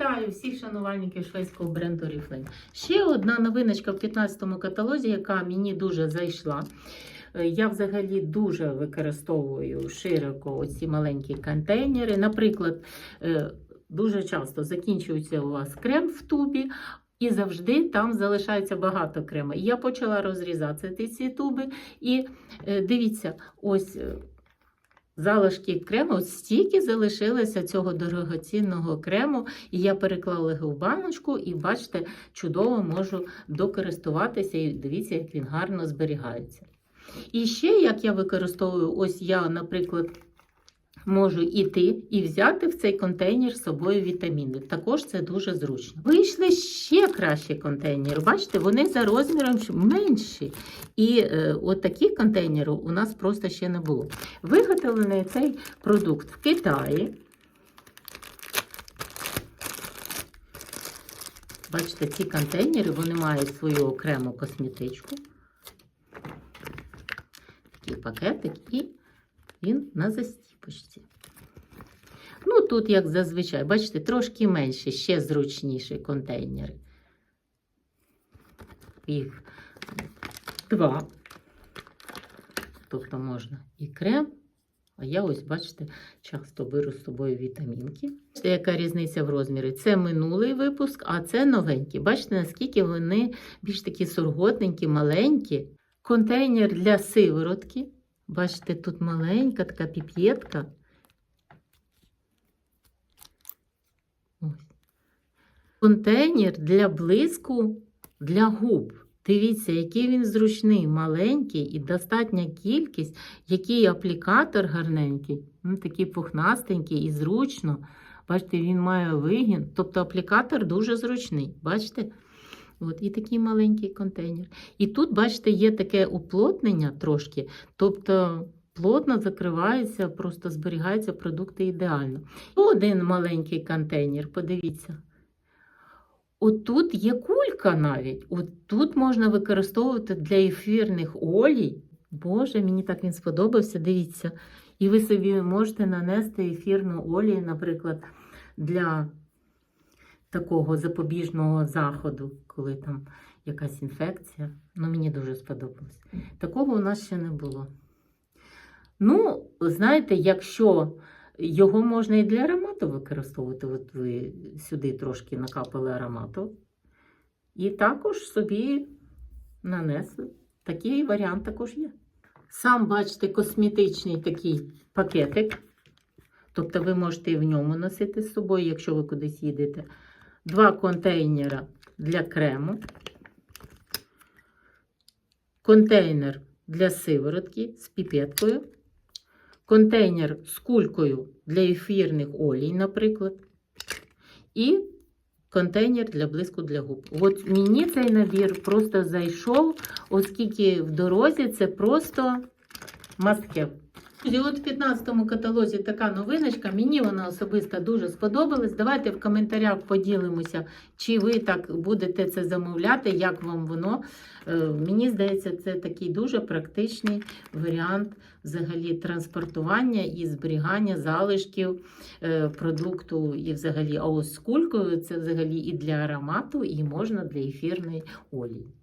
Вітаю всіх шанувальників шведського бренду Oriflame. Ще одна новиночка в 15-му каталозі, яка мені дуже зайшла. Е, Я взагалі дуже використовую широко оці маленькі контейнери. Наприклад, е, дуже часто закінчується у вас крем в тубі. І завжди там залишається багато крему. Я почала розрізати ці туби. І е, дивіться, ось залишки крему, стільки залишилося цього дорогоцінного крему. І я переклала його в баночку, і бачите, чудово можу докористуватися. І дивіться, як він гарно зберігається. І ще, як я використовую, ось я, наприклад, можу іти і взяти в цей контейнер з собою вітаміни. Також це дуже зручно. Вийшли ще кращі контейнери. Бачите, вони за розміром менші. І е, от такі контейнери у нас просто ще не було. Виготовлений цей продукт в Китаї. Бачите, ці контейнери вони мають свою окрему косметичку. Такий пакетик, і він на застіпочці. Ну, тут, як зазвичай, бачите, трошки менше, ще зручніші контейнери. Їх два. Тобто можна і крем, а я ось, бачите, часто беру з собою вітамінки. Бачите, яка різниця в розмірі? Це минулий випуск, а це новенький. Бачите, наскільки вони більш такі сурготненькі, маленькі. Контейнер для сиворотки. Бачите, тут маленька така піп'єтка. Контейнер для блиску для губ. Дивіться, який він зручний, маленький і достатня кількість, який аплікатор гарненький, ну, такий пухнастенький і зручно. Бачите, він має вигін. Тобто аплікатор дуже зручний. Бачите? От, і такий маленький контейнер. І тут, бачите, є таке уплотнення трошки, тобто плотно закривається, просто зберігаються продукти ідеально. Один маленький контейнер, подивіться. Отут є кулька навіть. От тут можна використовувати для ефірних олій. Боже, мені так він сподобався, дивіться. І ви собі можете нанести ефірну олію, наприклад, для такого запобіжного заходу, коли там якась інфекція. Ну, мені дуже сподобалось. Такого у нас ще не було. Ну, знаєте, якщо його можна і для аромату використовувати, от ви сюди трошки накапали аромату, і також собі нанесли. Такий варіант також є. Сам, бачите, косметичний такий пакетик. Тобто ви можете і в ньому носити з собою, якщо ви кудись їдете. Два контейнера для крему, контейнер для сиворотки з піпеткою, контейнер з кулькою для ефірних олій, наприклад, і контейнер для блиску для губ. От мені цей набір просто зайшов, оскільки в дорозі це просто must have. І от в 15-му каталозі така новиночка. Мені вона особисто дуже сподобалась. Давайте в коментарях поділимося, чи ви так будете це замовляти, як вам воно. Е, Мені здається, це такий дуже практичний варіант взагалі транспортування і зберігання залишків е, продукту. І взагалі, а ось з кулькою це взагалі і для аромату, і можна для ефірної олії.